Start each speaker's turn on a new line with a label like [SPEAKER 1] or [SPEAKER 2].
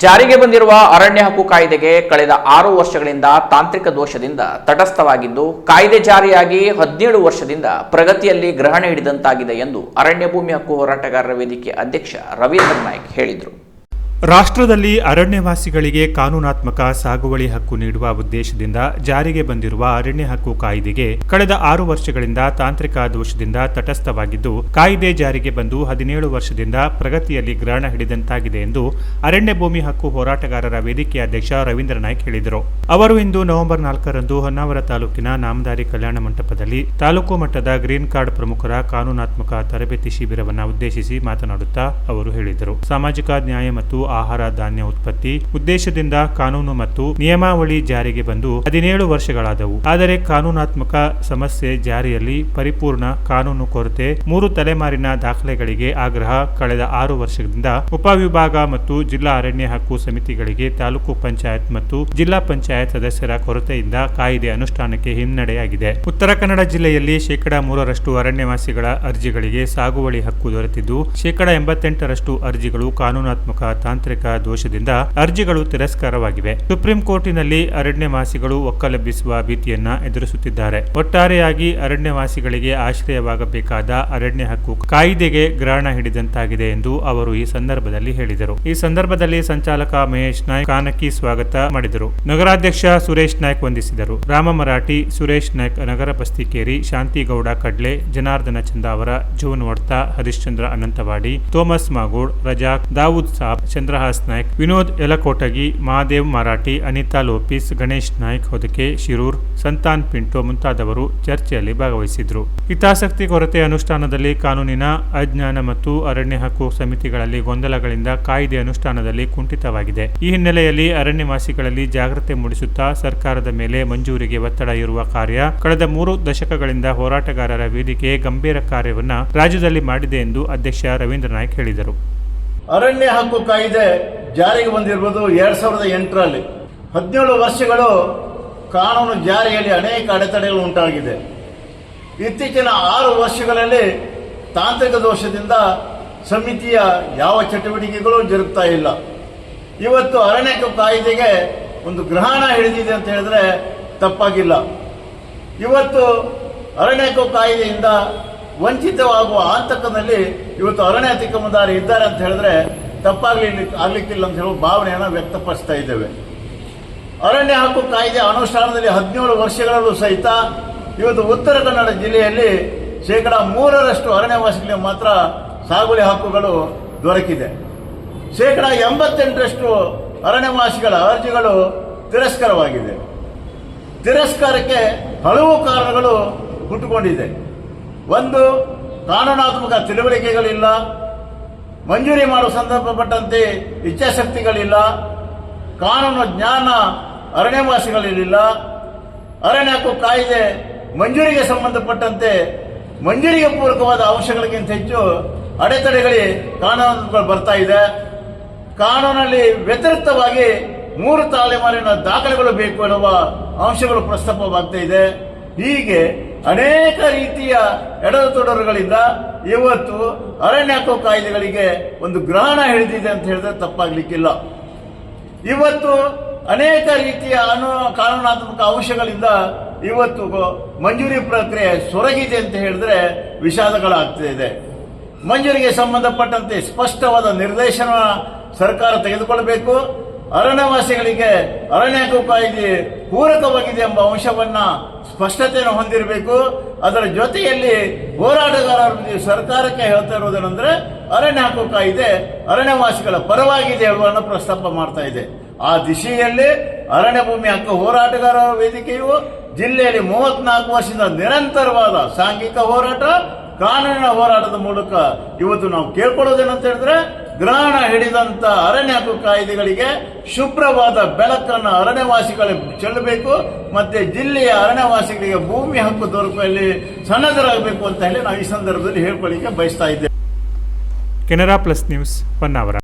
[SPEAKER 1] ಜಾರಿಗೆ ಬಂದಿರುವ ಅರಣ್ಯ ಹಕ್ಕು ಕಾಯ್ದೆಗೆ ಕಳೆದ ಆರು ವರ್ಷಗಳಿಂದ ತಾಂತ್ರಿಕ ದೋಷದಿಂದ ತಟಸ್ಥವಾಗಿದ್ದು, ಕಾಯ್ದೆ ಜಾರಿಯಾಗಿ ಹದಿನೇಳು ವರ್ಷದಿಂದ ಪ್ರಗತಿಯಲ್ಲಿ ಗ್ರಹಣ ಹಿಡಿದಂತಾಗಿದೆ ಎಂದು ಅರಣ್ಯ ಭೂಮಿ ಹಕ್ಕು ಹೋರಾಟಗಾರರ ವೇದಿಕೆ ಅಧ್ಯಕ್ಷ ರವೀಂದ್ರ ನಾಯ್ಕ್ ಹೇಳಿದರು.
[SPEAKER 2] ರಾಷ್ಟ್ರದಲ್ಲಿ ಅರಣ್ಯವಾಸಿಗಳಿಗೆ ಕಾನೂನಾತ್ಮಕ ಸಾಗುವಳಿ ಹಕ್ಕು ನೀಡುವ ಉದ್ದೇಶದಿಂದ ಜಾರಿಗೆ ಬಂದಿರುವ ಅರಣ್ಯ ಹಕ್ಕು ಕಾಯ್ದೆಗೆ ಕಳೆದ ಆರು ವರ್ಷಗಳಿಂದ ತಾಂತ್ರಿಕ ದೋಷದಿಂದ ತಟಸ್ಥವಾಗಿದ್ದು, ಕಾಯ್ದೆ ಜಾರಿಗೆ ಬಂದು ಹದಿನೇಳು ವರ್ಷದಿಂದ ಪ್ರಗತಿಯಲ್ಲಿ ಗ್ರಹಣ ಹಿಡಿದಂತಾಗಿದೆ ಎಂದು ಅರಣ್ಯ ಭೂಮಿ ಹಕ್ಕು ಹೋರಾಟಗಾರರ ವೇದಿಕೆ ಅಧ್ಯಕ್ಷ ರವೀಂದ್ರ ನಾಯ್ಕ್ ಹೇಳಿದರು. ಅವರು ಇಂದು ನವೆಂಬರ್ ನಾಲ್ಕರಂದು ಹೊನ್ನಾವರ ತಾಲೂಕಿನ ನಾಮದಾರಿ ಕಲ್ಯಾಣ ಮಂಟಪದಲ್ಲಿ ತಾಲೂಕು ಮಟ್ಟದ ಗ್ರೀನ್ ಕಾರ್ಡ್ ಪ್ರಮುಖರ ಕಾನೂನಾತ್ಮಕ ತರಬೇತಿ ಶಿಬಿರವನ್ನು ಉದ್ದೇಶಿಸಿ ಮಾತನಾಡುತ್ತಾ ಅವರು ಹೇಳಿದರು. ಸಾಮಾಜಿಕ ನ್ಯಾಯ ಮತ್ತು ಆಹಾರ ಧಾನ್ಯ ಉತ್ಪತ್ತಿ ಉದ್ದೇಶದಿಂದ ಕಾನೂನು ಮತ್ತು ನಿಯಮಾವಳಿ ಜಾರಿಗೆ ಬಂದು ಹದಿನೇಳು ವರ್ಷಗಳಾದವು. ಆದರೆ ಕಾನೂನಾತ್ಮಕ ಸಮಸ್ಯೆ ಜಾರಿಯಲ್ಲಿ ಪರಿಪೂರ್ಣ ಕಾನೂನು ಕೊರತೆ, ಮೂರು ತಲೆಮಾರಿನ ದಾಖಲೆಗಳಿಗೆ ಆಗ್ರಹ ಕಳೆದ ಆರು ವರ್ಷದಿಂದ ಉಪವಿಭಾಗ ಮತ್ತು ಜಿಲ್ಲಾ ಅರಣ್ಯ ಹಕ್ಕು ಸಮಿತಿಗಳಿಗೆ ತಾಲೂಕು ಪಂಚಾಯತ್ ಮತ್ತು ಜಿಲ್ಲಾ ಪಂಚಾಯತ್ ಸದಸ್ಯರ ಕೊರತೆಯಿಂದ ಕಾಯ್ದೆ ಅನುಷ್ಠಾನಕ್ಕೆ ಹಿನ್ನಡೆಯಾಗಿದೆ. ಉತ್ತರ ಕನ್ನಡ ಜಿಲ್ಲೆಯಲ್ಲಿ ಶೇಕಡಾ ಮೂರರಷ್ಟು ಅರಣ್ಯವಾಸಿಗಳ ಅರ್ಜಿಗಳಿಗೆ ಸಾಗುವಳಿ ಹಕ್ಕು ದೊರೆತಿದ್ದು, ಶೇಕಡಾ ಎಂಬತ್ತೆಂಟರಷ್ಟು ಅರ್ಜಿಗಳು ಕಾನೂನಾತ್ಮಕ ತಾಂತ್ರಿಕ ದೋಷದಿಂದ ಅರ್ಜಿಗಳು ತಿರಸ್ಕಾರವಾಗಿವೆ. ಸುಪ್ರೀಂ ಕೋರ್ಟಿನಲ್ಲಿ ಅರಣ್ಯವಾಸಿಗಳು ಒಕ್ಕಲೆಬ್ಬಿಸುವ ಭೀತಿಯನ್ನ ಎದುರಿಸುತ್ತಿದ್ದಾರೆ. ಒಟ್ಟಾರೆಯಾಗಿ ಅರಣ್ಯವಾಸಿಗಳಿಗೆ ಆಶ್ರಯವಾಗಬೇಕಾದ ಅರಣ್ಯ ಹಕ್ಕು ಕಾಯ್ದೆಗೆ ಗ್ರಹಣ ಹಿಡಿದಂತಾಗಿದೆ ಎಂದು ಅವರು ಈ ಸಂದರ್ಭದಲ್ಲಿ ಹೇಳಿದರು. ಈ ಸಂದರ್ಭದಲ್ಲಿ ಸಂಚಾಲಕ ಮಹೇಶ್ ನಾಯ್ಕ್ ಕಾನಕಿ ಸ್ವಾಗತ ಮಾಡಿದರು. ನಗರಾಧ್ಯಕ್ಷ ಸುರೇಶ್ ನಾಯ್ಕ್ ವಂದಿಸಿದರು. ರಾಮ ಮರಾಠಿ, ಸುರೇಶ್ ನಾಯ್ಕ್ ನಗರ Bastikeri, Shantigowda Kadle, Janardhana Chandavara John Vadta Harishchandra Anantwadi, Thomas Magod Razak, Dawood Sab Chandrahas Naik, Vinod Yalakotagi, Mahadev Marathi, Anita Lopes, Ganesh Naik Hodake, Shirur, Santan Pinto ಮುಂತಾದವರು ಚರ್ಚೆಯಲ್ಲಿ ಭಾಗವಹಿಸಿದ್ರು. ಹಿತಾಸಕ್ತಿ ಕೊರತೆ ಅನುಷ್ಠಾನದಲ್ಲಿ ಕಾನೂನಿನ ಅಜ್ಞಾನ ಮತ್ತು ಅರಣ್ಯ ಹಕ್ಕು ಸಮಿತಿಗಳಲ್ಲಿ ಗೊಂದಲಗಳಿಂದ ಕಾಯ್ದೆ ಅನುಷ್ಠಾನದಲ್ಲಿ ಕುಂಠಿತವಾಗಿದೆ. ಈ ಹಿನ್ನೆಲೆಯಲ್ಲಿ ಅರಣ್ಯವಾಸಿಗಳಲ್ಲಿ ಜಾಗೃತಿ ಮೂಡಿಸುತ್ತಾ ಸರ್ಕಾರದ ಮೇಲೆ ಮಂಜೂರಿಗೆ ಒತ್ತಡ ಇರುವ ಕಾರ್ಯ ಕಳೆದ ಮೂರು ದಶಕಗಳಿಂದ ಹೋರಾಟಗಾರರ ವೇದಿಕೆ ಗಂಭೀರ ಕಾರ್ಯವನ್ನು ರಾಜ್ಯದಲ್ಲಿ ಮಾಡಿದೆ ಎಂದು ಅಧ್ಯಕ್ಷ ರವೀಂದ್ರ ನಾಯ್ಕ್ ಹೇಳಿದರು.
[SPEAKER 3] ಅರಣ್ಯ ಹಕ್ಕು ಕಾಯ್ದೆ ಜಾರಿಗೆ ಬಂದಿರುವುದು ಎರಡ್ ಸಾವಿರದ ಎಂಟರಲ್ಲಿ. ಹದಿನೇಳು ವರ್ಷಗಳು ಕಾನೂನು ಜಾರಿಯಲ್ಲಿ ಅನೇಕ ಅಡೆತಡೆಗಳು ಉಂಟಾಗಿದೆ. ಇತ್ತೀಚಿನ ಆರು ವರ್ಷಗಳಲ್ಲಿ ತಾಂತ್ರಿಕ ದೋಷದಿಂದ ಸಮಿತಿಯ ಯಾವ ಚಟುವಟಿಕೆಗಳು ಜರುಗ್ತಾ ಇಲ್ಲ. ಇವತ್ತು ಅರಣ್ಯ ಕಾಯಿದೆಗೆ ಒಂದು ಗ್ರಹಣ ಹಿಡಿದಿದೆ ಅಂತ ಹೇಳಿದ್ರೆ ತಪ್ಪಾಗಿಲ್ಲ. ಇವತ್ತು ಅರಣ್ಯ ಕಾಯ್ದೆಯಿಂದ ವಂಚಿತವಾಗುವ ಆತಂಕದಲ್ಲಿ ಇವತ್ತು ಅರಣ್ಯ ಅತಿಕ್ರಮದಾರಿ ಇದ್ದಾರೆ ಅಂತ ಹೇಳಿದ್ರೆ ತಪ್ಪಾಗ್ಲಿ ಆಗ್ಲಿಕ್ಕಿಲ್ಲ ಅಂತ ಹೇಳುವ ಭಾವನೆಯನ್ನು ವ್ಯಕ್ತಪಡಿಸ್ತಾ ಇದ್ದೇವೆ. ಅರಣ್ಯ ಹಕ್ಕು ಕಾಯ್ದೆ ಅನುಷ್ಠಾನದಲ್ಲಿ ಹದಿನೇಳು ವರ್ಷಗಳಲ್ಲೂ ಸಹಿತ ಇವತ್ತು ಉತ್ತರ ಕನ್ನಡ ಜಿಲ್ಲೆಯಲ್ಲಿ ಶೇಕಡ ಮೂರರಷ್ಟು ಅರಣ್ಯವಾಸಿಗಳಿಗೆ ಮಾತ್ರ ಸಾಗುವಳಿ ಹಕ್ಕುಗಳು ದೊರಕಿದೆ. ಶೇಕಡ ಎಂಬತ್ತೆಂಟರಷ್ಟು ಅರಣ್ಯವಾಸಿಗಳ ಅರ್ಜಿಗಳು ತಿರಸ್ಕಾರವಾಗಿದೆ. ತಿರಸ್ಕಾರಕ್ಕೆ ಹಲವು ಕಾರಣಗಳು ಹುಟ್ಟುಕೊಂಡಿದೆ. ಒಂದು, ಕಾನೂನಾತ್ಮಕ ತಿಳುವಳಿಕೆಗಳಿಲ್ಲ. ಮಂಜೂರಿ ಮಾಡುವ ಸಂದರ್ಭಪಟ್ಟಂತೆ ಇಚ್ಛಾಶಕ್ತಿಗಳಿಲ್ಲ. ಕಾನೂನು ಜ್ಞಾನ ಅರಣ್ಯವಾಸಿಗಳಿರಲಿಲ್ಲ. ಅರಣ್ಯ ಹಕ್ಕು ಕಾಯ್ದೆ ಮಂಜೂರಿಗೆ ಸಂಬಂಧಪಟ್ಟಂತೆ ಮಂಜೂರಿಗೆ ಪೂರಕವಾದ ಅಂಶಗಳಿಗಿಂತ ಹೆಚ್ಚು ಅಡೆತಡೆಗಳಿ ಕಾನೂನುಗಳು ಬರ್ತಾ ಇದೆ. ಕಾನೂನಲ್ಲಿ ವ್ಯತಿರಿಕ್ತವಾಗಿ ಮೂರು ತಲೆಮಾರಿನ ದಾಖಲೆಗಳು ಬೇಕು ಎನ್ನುವ ಅಂಶಗಳು ಪ್ರಸ್ತಾಪವಾಗ್ತಾ ಇದೆ. ಹೀಗೆ ಅನೇಕ ರೀತಿಯ ಎಡರುತೊಡರುಗಳಿಂದ ಇವತ್ತು ಅರಣ್ಯ ಹಕ್ಕು ಕಾಯ್ದೆಗಳಿಗೆ ಒಂದು ಗ್ರಹಣ ಹಿಡಿದಿದೆ ಅಂತ ಹೇಳಿದ್ರೆ ತಪ್ಪಾಗ್ಲಿಕ್ಕಿಲ್ಲ. ಇವತ್ತು ಅನೇಕ ರೀತಿಯ ಅನು ಕಾನೂನಾತ್ಮಕ ಅಂಶಗಳಿಂದ ಇವತ್ತು ಮಂಜೂರಿ ಪ್ರಕ್ರಿಯೆ ಸೊರಗಿದೆ ಅಂತ ಹೇಳಿದ್ರೆ ವಿಷಾದಗಳಾಗ್ತಾ ಇದೆ. ಮಂಜೂರಿಗೆ ಸಂಬಂಧಪಟ್ಟಂತೆ ಸ್ಪಷ್ಟವಾದ ನಿರ್ದೇಶನ ಸರ್ಕಾರ ತೆಗೆದುಕೊಳ್ಳಬೇಕು ಅರಣ್ಯವಾಸಿಗಳಿಗೆ ಅರಣ್ಯ ಪೂರಕವಾಗಿದೆ ಎಂಬ ಅಂಶವನ್ನ ಸ್ಪಷ್ಟತೆಯನ್ನು ಹೊಂದಿರಬೇಕು. ಅದರ ಜೊತೆಯಲ್ಲಿ ಹೋರಾಟಗಾರರ ಸರ್ಕಾರಕ್ಕೆ ಹೇಳ್ತಾ ಇರುವುದೇನೆಂದ್ರೆ ಅರಣ್ಯ ಹಕ್ಕು ಕಾಯ್ದೆ ಅರಣ್ಯವಾಸಿಗಳ ಪರವಾಗಿದೆ ಎಂಬುದನ್ನು ಪ್ರಸ್ತಾಪ ಮಾಡ್ತಾ ಇದೆ. ಆ ದಿಶೆಯಲ್ಲಿ ಅರಣ್ಯ ಭೂಮಿ ಹಕ್ಕು ಹೋರಾಟಗಾರರ ವೇದಿಕೆಯು ಜಿಲ್ಲೆಯಲ್ಲಿ ಮೂವತ್ನಾಲ್ಕು ವರ್ಷದಿಂದ ನಿರಂತರವಾದ ಸಾಂಘಿಕ ಹೋರಾಟ, ಕಾನೂನಿನ ಹೋರಾಟದ ಮೂಲಕ ಇವತ್ತು ನಾವು ಕೇಳ್ಕೊಳ್ಳೋದೇನಂತ ಹೇಳಿದ್ರೆ ಗ್ರಹಣ ಹಿಡಿದಂತ ಅರಣ್ಯ ಹಕ್ಕು ಕಾಯ್ದೆಗಳಿಗೆ ಶುಭ್ರವಾದ ಬೆಳಕನ್ನು ಅರಣ್ಯವಾಸಿಗಳಿಗೆ ಚೆಲ್ಲಬೇಕು, ಮತ್ತೆ ಜಿಲ್ಲೆಯ ಅರಣ್ಯವಾಸಿಗಳಿಗೆ ಭೂಮಿ ಹಕ್ಕು ದೊರಕುವಲ್ಲಿ ಸನ್ನದ್ಧರಾಗಬೇಕು ಅಂತ ಹೇಳಿ ನಾವು ಈ ಸಂದರ್ಭದಲ್ಲಿ ಹೇಳ್ಕೊಳ್ಳಿಕ್ಕೆ ಬಯಸ್ತಾ ಇದ್ದೇವೆ.
[SPEAKER 2] Canara plus news Honnavar